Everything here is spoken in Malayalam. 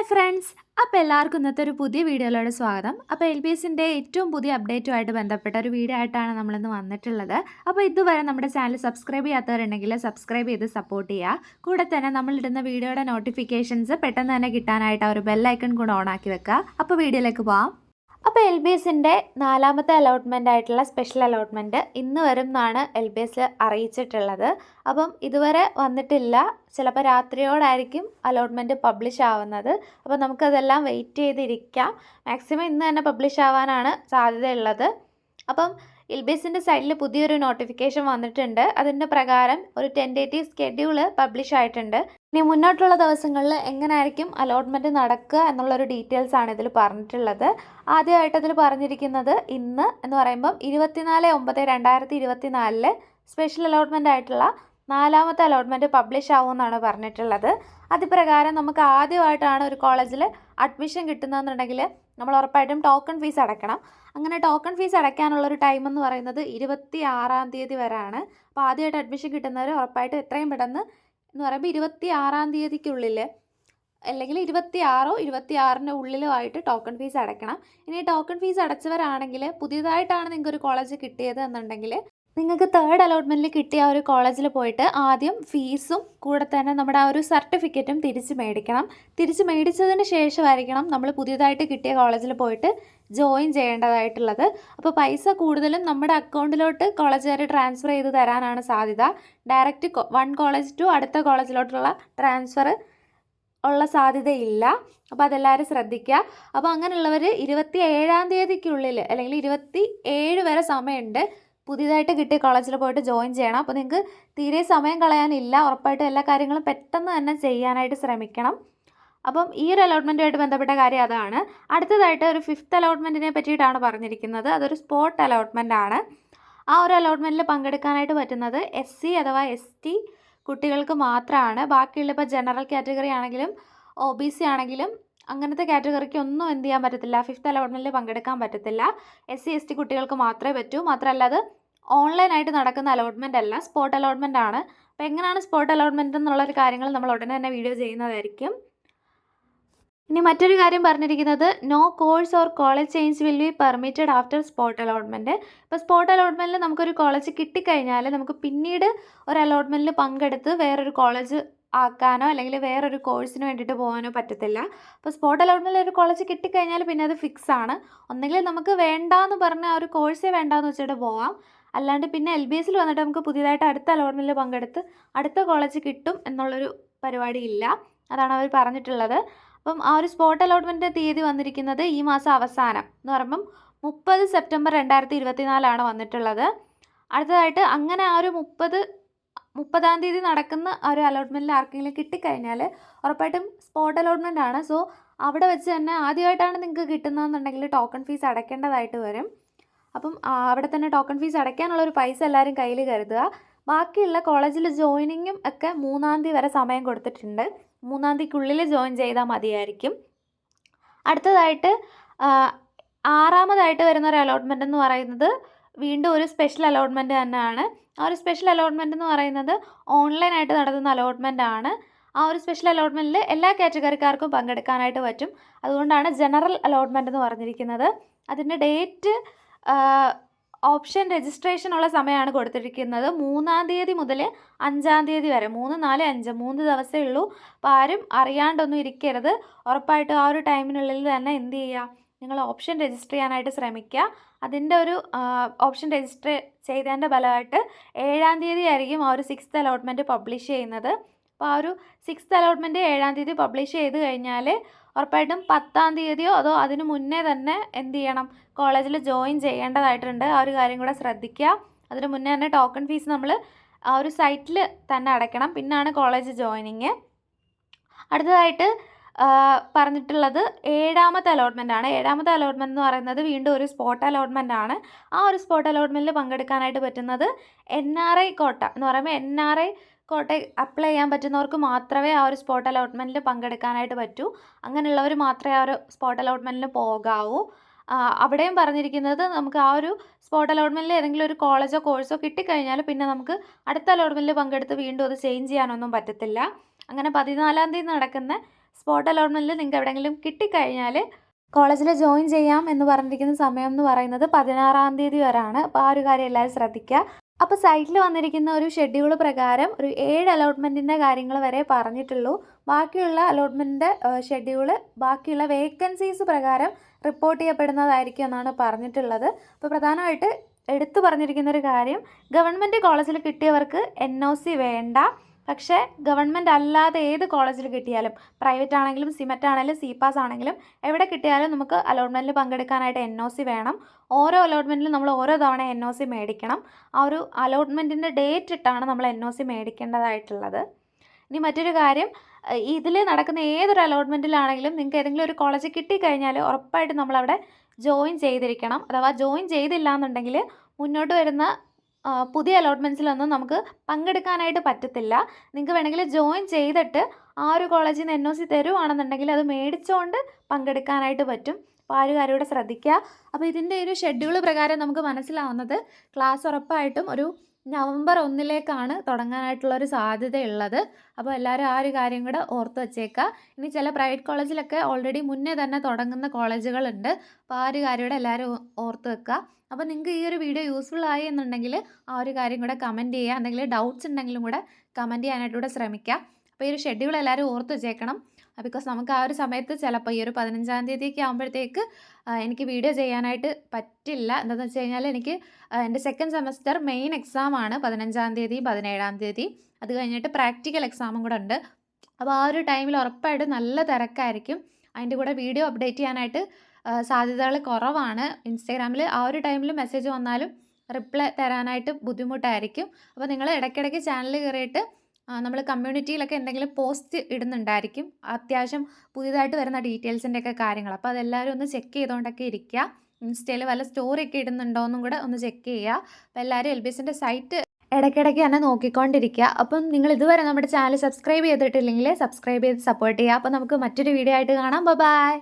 ഹായ് ഫ്രണ്ട്സ് അപ്പോൾ എല്ലാവർക്കും ഇന്നത്തെ ഒരു പുതിയ വീഡിയോയിലോട് സ്വാഗതം. അപ്പോൾ എൽ ബി എസിന്റെ ഏറ്റവും പുതിയ അപ്ഡേറ്റുമായിട്ട് ബന്ധപ്പെട്ട ഒരു വീഡിയോ ആയിട്ടാണ് നമ്മളിന്ന് വന്നിട്ടുള്ളത്. അപ്പോൾ ഇതുവരെ നമ്മുടെ ചാനൽ സബ്സ്ക്രൈബ് ചെയ്യാത്തവരുണ്ടെങ്കിൽ സബ്സ്ക്രൈബ് ചെയ്ത് സപ്പോർട്ട് ചെയ്യുക. കൂടെ തന്നെ നമ്മളിടുന്ന വീഡിയോയുടെ നോട്ടിഫിക്കേഷൻസ് പെട്ടെന്ന് തന്നെ കിട്ടാനായിട്ട് ആ ഒരു ബെല്ലൈക്കൺ കൂടെ ഓൺ ആക്കി വെക്കുക. അപ്പോൾ വീഡിയോയിലേക്ക് പോവാം. അപ്പോൾ എൽ ബി എസിന്റെ നാലാമത്തെ അലോട്ട്മെന്റ് ആയിട്ടുള്ള സ്പെഷ്യൽ അലോട്ട്മെന്റ് ഇന്ന് വരും എന്നാണ് എൽ ബി എസ് അറിയിച്ചിട്ടുള്ളത്. അപ്പം ഇതുവരെ വന്നിട്ടില്ല. ചിലപ്പോൾ രാത്രിയോടായിരിക്കും അലോട്ട്മെന്റ് പബ്ലിഷ് ആവുന്നത്. അപ്പോൾ നമുക്കതെല്ലാം വെയിറ്റ് ചെയ്തിരിക്കാം. മാക്സിമം ഇന്ന് തന്നെ പബ്ലിഷ് ആവാനാണ് സാധ്യതയുള്ളത്. അപ്പം ഇൽബിസിന്റെ സൈഡിൽ പുതിയൊരു നോട്ടിഫിക്കേഷൻ വന്നിട്ടുണ്ട്. അതിന്റെ പ്രകാരം ഒരു ടെന്റേറ്റീവ് സ്കെഡ്യൂൾ പബ്ലിഷ് ആയിട്ടുണ്ട്. ഇനി മുന്നോട്ടുള്ള ദിവസങ്ങളിൽ എങ്ങനെയായിരിക്കും അലോട്ട്മെന്റ് നടക്കുക എന്നുള്ളൊരു ഡീറ്റെയിൽസ് ആണ് ഇതിൽ പറഞ്ഞിട്ടുള്ളത്. ആദ്യമായിട്ട് അതിൽ പറഞ്ഞിരിക്കുന്നത് ഇന്ന് എന്ന് പറയുമ്പം ഇരുപത്തിനാല് ഒമ്പത് രണ്ടായിരത്തി ഇരുപത്തി നാലിൽ സ്പെഷ്യൽ അലോട്ട്മെന്റ് ആയിട്ടുള്ള നാലാമത്തെ അലോട്ട്മെന്റ് പബ്ലിഷ് ആവുമെന്നാണ് പറഞ്ഞിട്ടുള്ളത്. അതിപ്രകാരം നമുക്ക് ആദ്യമായിട്ടാണ് ഒരു കോളേജിൽ അഡ്മിഷൻ കിട്ടുന്നതെന്നുണ്ടെങ്കിൽ നമ്മൾ ഉറപ്പായിട്ടും ടോക്കൺ ഫീസ് അടയ്ക്കണം അങ്ങനെ ടോക്കൺ ഫീസ് അടയ്ക്കാനുള്ളൊരു ടൈം എന്ന് പറയുന്നത് ഇരുപത്തി ആറാം തീയതി വരെയാണ്. അപ്പോൾ ആദ്യമായിട്ട് അഡ്മിഷൻ കിട്ടുന്നവർ ഉറപ്പായിട്ടും എത്രയും പെട്ടെന്ന് എന്ന് പറയുമ്പോൾ ഇരുപത്തി ആറാം തീയതിക്കുള്ളിൽ അല്ലെങ്കിൽ ഇരുപത്തി ആറോ ഇരുപത്തി ആറിന്റെ ഉള്ളിലോ ആയിട്ട് ടോക്കൺ ഫീസ് അടയ്ക്കണം. ഇനി ടോക്കൺ ഫീസ് അടച്ചവരാണെങ്കിൽ പുതിയതായിട്ടാണ് നിങ്ങൾക്ക് ഒരു കോളേജ് കിട്ടിയത് എന്നുണ്ടെങ്കിൽ നിങ്ങൾക്ക് തേർഡ് അലോട്ട്മെന്റിൽ കിട്ടിയ ഒരു കോളേജിൽ പോയിട്ട് ആദ്യം ഫീസും കൂടെ തന്നെ നമ്മുടെ ആ ഒരു സർട്ടിഫിക്കറ്റും തിരിച്ച് മേടിക്കണം. തിരിച്ച് മേടിച്ചതിന് ശേഷമായിരിക്കണം നമ്മൾ പുതിയതായിട്ട് കിട്ടിയ കോളേജിൽ പോയിട്ട് ജോയിൻ ചെയ്യേണ്ടതായിട്ടുള്ളത്. അപ്പോൾ പൈസ കൂടുതലും നമ്മുടെ അക്കൗണ്ടിലോട്ട് കോളേജുകാർ ട്രാൻസ്ഫർ ചെയ്ത് തരാനാണ് സാധ്യത. ഡയറക്റ്റ് വൺ കോളേജ് ടു അടുത്ത കോളേജിലോട്ടുള്ള ട്രാൻസ്ഫർ ഉള്ള സാധ്യതയില്ല. അപ്പോൾ അതെല്ലാവരും ശ്രദ്ധിക്കുക. അപ്പോൾ അങ്ങനെയുള്ളവർ ഇരുപത്തി ഏഴാം തീയതിക്കുള്ളിൽ അല്ലെങ്കിൽ ഇരുപത്തി ഏഴ് വരെ സമയമുണ്ട്. പുതിയതായിട്ട് കിട്ടിയ കോളേജിൽ പോയിട്ട് ജോയിൻ ചെയ്യണം. അപ്പോൾ നിങ്ങൾക്ക് തീരെ സമയം കളയാനില്ല. ഉറപ്പായിട്ടും എല്ലാ കാര്യങ്ങളും പെട്ടെന്ന് തന്നെ ചെയ്യാനായിട്ട് ശ്രമിക്കണം. അപ്പം ഈ ഒരു അലോട്ട്മെന്റുമായിട്ട് ബന്ധപ്പെട്ട കാര്യം അതാണ്. അടുത്തതായിട്ട് ഒരു ഫിഫ്ത്ത് അലോട്ട്മെന്റിനെ പറ്റിയിട്ടാണ് പറഞ്ഞിരിക്കുന്നത്. അതൊരു സ്പോട്ട് അലോട്ട്മെന്റ് ആണ്. ആ ഒരു അലോട്ട്മെന്റിൽ പങ്കെടുക്കാനായിട്ട് പറ്റുന്നത് എസ് സി അഥവാ എസ് ടി കുട്ടികൾക്ക് മാത്രമാണ് ബാക്കിയുള്ള ഇപ്പോൾ ജനറൽ കാറ്റഗറി ആണെങ്കിലും ഒ ബി സി ആണെങ്കിലും അങ്ങനത്തെ കാറ്റഗറിക്ക് ഒന്നും എന്ത് ചെയ്യാൻ പറ്റത്തില്ല. ഫിഫ്ത്ത് അലോട്ട്മെന്റിൽ പങ്കെടുക്കാൻ പറ്റത്തില്ല. എസ് സി എസ് ടി കുട്ടികൾക്ക് മാത്രമേ പറ്റൂ. മാത്രമല്ല അത് ഓൺലൈനായിട്ട് നടക്കുന്ന അലോട്ട്മെന്റ് അല്ല സ്പോട്ട് അലോട്ട്മെന്റ് ആണ്. അപ്പോൾ എങ്ങനെയാണ് സ്പോട്ട് അലോട്ട്മെന്റ് എന്നുള്ളൊരു കാര്യങ്ങൾ നമ്മൾ ഉടനെ തന്നെ വീഡിയോ ചെയ്യുന്നതായിരിക്കും. ഇനി മറ്റൊരു കാര്യം പറഞ്ഞിരിക്കുന്നത് no course or college change will be permitted after spot allotment ഇപ്പോൾ സ്പോട്ട് അലോട്ട്മെന്റിൽ നമുക്കൊരു കോളേജ് കിട്ടിക്കഴിഞ്ഞാൽ നമുക്ക് പിന്നീട് ഒരു അലോട്ട്മെന്റിൽ പങ്കെടുത്ത് വേറൊരു കോളേജ് ആക്കാനോ അല്ലെങ്കിൽ വേറൊരു കോഴ്സിന് വേണ്ടിയിട്ട് പോകാനോ പറ്റത്തില്ല. അപ്പോൾ സ്പോട്ട് അലോട്ട്മെന്റിൽ ഒരു കോളേജ് കിട്ടിക്കഴിഞ്ഞാൽ പിന്നെ അത് ഫിക്സ് ആണ്. ഒന്നെങ്കിൽ നമുക്ക് വേണ്ടാന്ന് പറഞ്ഞ ആ ഒരു കോഴ്സേ വേണ്ടാന്ന് വെച്ചിട്ട് പോവാം. അല്ലാണ്ട് പിന്നെ എൽ ബി എസിൽ വന്നിട്ട് നമുക്ക് പുതിയതായിട്ട് അടുത്ത അലോട്ട്മെന്റിൽ പങ്കെടുത്ത് അടുത്ത കോളേജ് കിട്ടും എന്നുള്ളൊരു പരിപാടി ഇല്ല അതാണ് അവർ പറഞ്ഞിട്ടുള്ളത്. അപ്പം ആ ഒരു സ്പോട്ട് അലോട്ട്മെന്റ് തീയതി വന്നിരിക്കുന്നത് ഈ മാസം അവസാനം എന്ന് പറയുമ്പം മുപ്പത് സെപ്റ്റംബർ രണ്ടായിരത്തി ഇരുപത്തി നാലാണ് വന്നിട്ടുള്ളത്. അടുത്തതായിട്ട് അങ്ങനെ ആ ഒരു മുപ്പത് മുപ്പതാം തീയതി നടക്കുന്ന ആ ഒരു അലോട്ട്മെന്റിൽ ആർക്കെങ്കിലും കിട്ടിക്കഴിഞ്ഞാൽ ഉറപ്പായിട്ടും സ്പോട്ട് അലോട്ട്മെന്റ് ആണ് സോ അവിടെ വെച്ച് തന്നെ ആദ്യമായിട്ടാണ് നിങ്ങൾക്ക് കിട്ടുന്നതെന്നുണ്ടെങ്കിൽ ടോക്കൺ ഫീസ് അടയ്ക്കേണ്ടതായിട്ട് വരും. അപ്പം അവിടെ തന്നെ ടോക്കൺ ഫീസ് അടയ്ക്കാനുള്ള ഒരു പൈസ എല്ലാവരും കയ്യിൽ കരുതുക. ബാക്കിയുള്ള കോളേജിൽ ജോയിനിങ്ങും ഒക്കെ മൂന്നാം തീയതി വരെ സമയം കൊടുത്തിട്ടുണ്ട്. മൂന്നാം തീയതിക്കുള്ളിൽ ജോയിൻ ചെയ്താൽ മതിയായിരിക്കും. അടുത്തതായിട്ട് ആറാമതായിട്ട് വരുന്ന ഒരു അലോട്ട്മെന്റ് എന്ന് പറയുന്നത് വീണ്ടും ഒരു സ്പെഷ്യൽ അലോട്ട്മെന്റ് തന്നെയാണ്. ആ ഒരു സ്പെഷ്യൽ അലോട്ട്മെന്റ് എന്ന് പറയുന്നത് ഓൺലൈനായിട്ട് നടത്തുന്ന അലോട്ട്മെന്റ് ആണ്. ആ ഒരു സ്പെഷ്യൽ അലോട്ട്മെന്റിൽ എല്ലാ കാറ്റഗറിക്കാർക്കും പങ്കെടുക്കാനായിട്ട് പറ്റും. അതുകൊണ്ടാണ് ജനറൽ അലോട്ട്മെന്റ് എന്ന് പറഞ്ഞിരിക്കുന്നത്. അതിന്റെ ഡേറ്റ് ഓപ്ഷൻ രജിസ്ട്രേഷൻ ഉള്ള സമയമാണ് കൊടുത്തിരിക്കുന്നത്. മൂന്നാം തീയതി മുതൽ അഞ്ചാം തീയതി വരെ. മൂന്ന് നാല് അഞ്ച് മൂന്ന് ദിവസമേ ഉള്ളൂ. അപ്പോൾ ആരും അറിയാണ്ടൊന്നും ഇരിക്കരുത്. ഉറപ്പായിട്ട് ആ ഒരു ടൈമിനുള്ളിൽ തന്നെ എന്ത് ചെയ്യുക നിങ്ങൾ ഓപ്ഷൻ രജിസ്റ്റർ ചെയ്യാനായിട്ട് ശ്രമിക്കുക അതിന്റെ ഒരു ഓപ്ഷൻ രജിസ്റ്റർ ചെയ്തതിന്റെ ഫലമായിട്ട് ഏഴാം തീയതി ആയിരിക്കും ആ ഒരു സിക്സ്ത് അലോട്ട്മെന്റ് പബ്ലിഷ് ചെയ്യുന്നത്. അപ്പോൾ ആ ഒരു സിക്സ്ത് അലോട്ട്മെന്റ് ഏഴാം തീയതി പബ്ലിഷ് ചെയ്ത് കഴിഞ്ഞാൽ ഉറപ്പായിട്ടും പത്താം തീയതിയോ അതോ അതിന് മുന്നേ തന്നെ എന്ത് ചെയ്യണം? കോളേജിൽ ജോയിൻ ചെയ്യേണ്ടതായിട്ടുണ്ട്. ആ ഒരു കാര്യം കൂടെ ശ്രദ്ധിക്കുക. അതിന് മുന്നേ തന്നെ ടോക്കൺ ഫീസ് നമ്മൾ ആ ഒരു സൈറ്റിൽ തന്നെ അടയ്ക്കണം. പിന്നാണ് കോളേജ് ജോയിനിങ്. അടുത്തതായിട്ട് പറഞ്ഞിട്ടുള്ളത് ഏഴാമത്തെ അലോട്ട്മെന്റ് ആണ്. ഏഴാമത്തെ അലോട്ട്മെന്റ് എന്ന് പറയുന്നത് വീണ്ടും ഒരു സ്പോട്ട് അലോട്ട്മെന്റ് ആണ്. ആ ഒരു സ്പോട്ട് അലോട്ട്മെന്റിൽ പങ്കെടുക്കാനായിട്ട് പറ്റുന്നത് എൻ ആർ ഐ കോട്ട എന്ന് പറയുമ്പോൾ N R I quota apply ചെയ്യാൻ പറ്റുന്നവർക്ക് മാത്രമേ ആ ഒരു സ്പോട്ട് അലോട്ട്മെന്റിൽ പങ്കെടുക്കാനായിട്ട് പറ്റൂ. അങ്ങനെയുള്ളവർ മാത്രമേ ആ ഒരു സ്പോട്ട് അലോട്ട്മെന്റിന് പോകാവൂ. അവിടെയും പറഞ്ഞിരിക്കുന്നത് നമുക്ക് ആ ഒരു സ്പോട്ട് അലോട്ട്മെന്റിൽ ഏതെങ്കിലും ഒരു കോളേജോ കോഴ്സോ കിട്ടിക്കഴിഞ്ഞാൽ പിന്നെ നമുക്ക് അടുത്ത അലോട്ട്മെന്റിൽ പങ്കെടുത്ത് വീണ്ടും അത് ചേഞ്ച് ചെയ്യാനൊന്നും പറ്റത്തില്ല. അങ്ങനെ പതിനാലാം തീയതി നടക്കുന്ന സ്പോട്ട് അലോട്ട്മെന്റിൽ നിങ്ങൾക്ക് എവിടെയെങ്കിലും കിട്ടിക്കഴിഞ്ഞാൽ കോളേജിൽ ജോയിൻ ചെയ്യാം എന്ന് പറഞ്ഞിരിക്കുന്ന സമയം എന്ന് പറയുന്നത് പതിനാറാം തീയതി വരെയാണ്. അപ്പോൾ ആ ഒരു കാര്യം എല്ലാവരും ശ്രദ്ധിക്കുക. അപ്പോൾ സൈറ്റിൽ വന്നിരിക്കുന്ന ഒരു ഷെഡ്യൂൾ പ്രകാരം ഒരു ഏഴ് അലോട്ട്മെന്റിന്റെ കാര്യങ്ങൾ വരെ പറഞ്ഞിട്ടുള്ളൂ. ബാക്കിയുള്ള അലോട്ട്മെന്റിന്റെ ഷെഡ്യൂൾ ബാക്കിയുള്ള വേക്കൻസീസ് പ്രകാരം റിപ്പോർട്ട് ചെയ്യപ്പെടുന്നതായിരിക്കും എന്നാണ് പറഞ്ഞിട്ടുള്ളത്. അപ്പോൾ പ്രധാനമായിട്ട് എടുത്തു പറഞ്ഞിരിക്കുന്ന ഒരു കാര്യം ഗവൺമെന്റ് കോളേജിൽ കിട്ടിയവർക്ക് എൻ വേണ്ട. പക്ഷേ ഗവൺമെന്റ് അല്ലാതെ ഏത് കോളേജിൽ കിട്ടിയാലും പ്രൈവറ്റ് ആണെങ്കിലും സിമെറ്റ് ആണെങ്കിലും സി പാസ് ആണെങ്കിലും എവിടെ കിട്ടിയാലും നമുക്ക് അലോട്ട്മെന്റിൽ പങ്കെടുക്കാനായിട്ട് എൻ ഒ സി വേണം. ഓരോ അലോട്ട്മെന്റിലും നമ്മൾ ഓരോ തവണ എൻ ഒ സി മേടിക്കണം. ആ ഒരു അലോട്ട്മെന്റിന്റെ ഡേറ്റ് ഇട്ടാണ് നമ്മൾ എൻ ഒ സി മേടിക്കേണ്ടതായിട്ടുള്ളത്. ഇനി മറ്റൊരു കാര്യം ഇതിൽ നടക്കുന്ന ഏതൊരു അലോട്ട്മെന്റിലാണെങ്കിലും നിങ്ങൾക്ക് ഏതെങ്കിലും ഒരു കോളേജ് കിട്ടിക്കഴിഞ്ഞാൽ ഉറപ്പായിട്ടും നമ്മളവിടെ ജോയിൻ ചെയ്തിരിക്കണം. അഥവാ ജോയിൻ ചെയ്തില്ല എന്നുണ്ടെങ്കിൽ മുന്നോട്ട് വരുന്ന പുതിയ അലോട്ട്മെന്റ്സിലൊന്നും നമുക്ക് പങ്കെടുക്കാനായിട്ട് പറ്റത്തില്ല. നിങ്ങൾക്ക് വേണമെങ്കിൽ ജോയിൻ ചെയ്തിട്ട് ആ ഒരു കോളേജിൽ നിന്ന് എൻ ഒ സി തരുവാണെന്നുണ്ടെങ്കിൽ അത് മേടിച്ചുകൊണ്ട് പങ്കെടുക്കാനായിട്ട് പറ്റും. അപ്പോൾ ആ ഒരു കാര്യം കൂടെ ശ്രദ്ധിക്കുക. അപ്പോൾ ഇതിന്റെ ഒരു ഷെഡ്യൂൾ പ്രകാരം നമുക്ക് മനസ്സിലാവുന്നത്. ക്ലാസ് ഉറപ്പായിട്ടും ഒരു നവംബർ ഒന്നിലേക്കാണ് തുടങ്ങാനായിട്ടുള്ള ഒരു സാധ്യതയുള്ളത്. അപ്പോൾ എല്ലാവരും ആ ഒരു കാര്യം കൂടെ ഓർത്ത് വെച്ചേക്കുക. ഇനി ചില പ്രൈവറ്റ് കോളേജിലൊക്കെ ഓൾറെഡി മുന്നേ തന്നെ തുടങ്ങുന്ന കോളേജുകളുണ്ട്. അപ്പോൾ ആ ഒരു കാര്യം കൂടെ എല്ലാവരും ഓർത്ത് വെക്കുക. അപ്പോൾ നിങ്ങൾക്ക് ഈ ഒരു വീഡിയോ യൂസ്ഫുൾ ആയി എന്നുണ്ടെങ്കിൽ ആ ഒരു കാര്യം കൂടെ കമന്റ് ചെയ്യുക. എന്തെങ്കിലും ഡൗട്ട്സ് ഉണ്ടെങ്കിലും കൂടെ കമന്റ് ചെയ്യാനായിട്ട് കൂടെ ശ്രമിക്കുക. അപ്പോൾ ഈ ഒരു ഷെഡ്യൂൾ എല്ലാവരും ഓർത്ത് വെച്ചേക്കണം. ബിക്കോസ് നമുക്ക് ആ ഒരു സമയത്ത് ചിലപ്പോൾ ഈ ഒരു പതിനഞ്ചാം തീയതിയൊക്കെ ആകുമ്പോഴത്തേക്ക് എനിക്ക് വീഡിയോ ചെയ്യാനായിട്ട് പറ്റില്ല. എന്താണെന്ന് വെച്ച് കഴിഞ്ഞാൽ എനിക്ക് എന്റെ സെക്കൻഡ് സെമസ്റ്റർ മെയിൻ എക്സാം ആണ് പതിനഞ്ചാം തീയതി പതിനേഴാം തീയതി. അത് കഴിഞ്ഞിട്ട് പ്രാക്ടിക്കൽ എക്സാമും കൂടെ ഉണ്ട്. അപ്പോൾ ആ ഒരു ടൈമിൽ ഉറപ്പായിട്ട് നല്ല തിരക്കായിരിക്കും. അതിന്റെ കൂടെ വീഡിയോ അപ്ഡേറ്റ് ചെയ്യാനായിട്ട് സാധ്യതകൾ കുറവാണ്. ഇൻസ്റ്റാഗ്രാമിൽ ആ ഒരു ടൈമിൽ മെസ്സേജ് വന്നാലും റിപ്ലൈ തരാനായിട്ട് ബുദ്ധിമുട്ടായിരിക്കും. അപ്പോൾ നിങ്ങൾ ഇടയ്ക്കിടയ്ക്ക് ചാനൽ കയറിയിട്ട് നമ്മൾ കമ്മ്യൂണിറ്റിയിലൊക്കെ എന്തെങ്കിലും പോസ്റ്റ് ഇടുന്നുണ്ടായിരിക്കും. അത്യാവശ്യം പുതിയതായിട്ട് വരുന്ന ഡീറ്റെയിൽസിന്റെ ഒക്കെ കാര്യങ്ങൾ. അപ്പോൾ അതെല്ലാവരും ഒന്ന് ചെക്ക് ചെയ്തുകൊണ്ടൊക്കെ ഇരിക്കുക. ഇൻസ്റ്റയിൽ വല്ല സ്റ്റോറി ഒക്കെ ഇടുന്നുണ്ടോ എന്നും കൂടെ ഒന്ന് ചെക്ക് ചെയ്യുക. അപ്പോൾ എല്ലാവരും എൽ ബി എസിന്റെ സൈറ്റ് ഇടയ്ക്കിടയ്ക്ക് തന്നെ നോക്കിക്കൊണ്ടിരിക്കുക. അപ്പം നിങ്ങൾ ഇതുവരെ നമ്മുടെ ചാനൽ സബ്സ്ക്രൈബ് ചെയ്തിട്ടില്ലെങ്കിൽ സബ്സ്ക്രൈബ് ചെയ്ത് സപ്പോർട്ട് ചെയ്യുക. അപ്പോൾ നമുക്ക് മറ്റൊരു വീഡിയോ ആയിട്ട് കാണാം. ബൈ